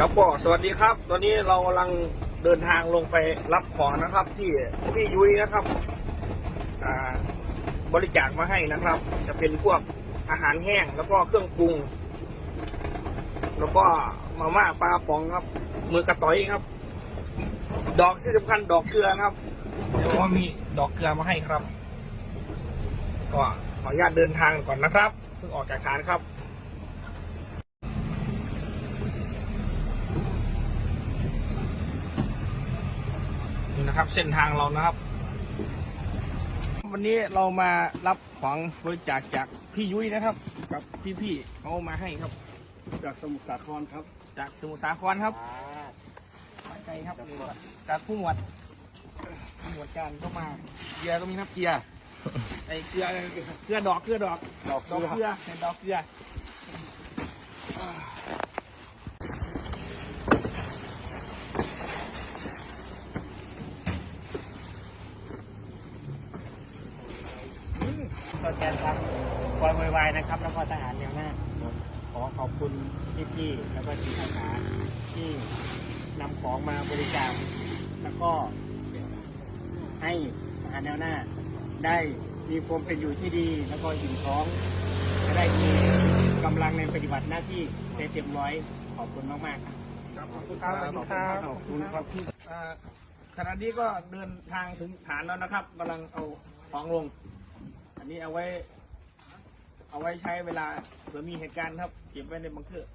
ครับก็สวัสดีครับ ตอนนี้เรากำลังเดินทางลงไปรับของนะครับ ที่พี่ยุ้ยนะครับบริจาคมาให้นะครับ จะเป็นพวกอาหารแห้งแล้วก็เครื่องปรุง แล้วก็มาม่าปลาป๋องครับ มือกระต่อยครับ ดอกที่สำคัญดอกเกลือครับเดี๋ยวว่ามีดอกเกลือมาให้ครับ ก็ขออนุญาตเดินทางก่อนนะครับเพิ่งออกจากศาลครับ นี่นะครับ เส้นทางเรานะครับ วันนี้เรามารับของบริจาคจากพี่ยุ้ยนะครับ กับพี่ๆเขามาให้ครับ จากสมุทรสาครครับ จากสมุทรสาครครับมาไกลครับนี่ครับจากผู้หมวดผู้หมวดการก็มาเกียร์ก็มีครับเกียร์ไอเกลือเกลือดอกเกลือดอกดอกดอกเกเกลืลืออเห็นดอกเกลือ ตัวแทนครับคอยไวๆนะครับ แล้วก็ทหารแนวหน้าขอขอบคุณพี่ๆแล้วก็ทีมอาสาที่นำของมาบริจาคแล้วก็ให้ทหารแนวหน้า ได้มีความเป็นอยู่ที่ดี แล้วก็อิ่มท้องจะได้มีกำลังในปฏิบัติหน้าที่ได้เต็มร้อยขอบคุณมากๆครับครับขอบคุณครับขอบคุณครับขอบคุณครับพี่ขณะนี้ก็เดินทางถึงฐานแล้วนะครับกำลังเอาของลง นนี้เอาไว้ เอาไว้ใช้เวลาเผื่อมีเหตุการณ์ครับ เก็บไว้ในบังเกอร์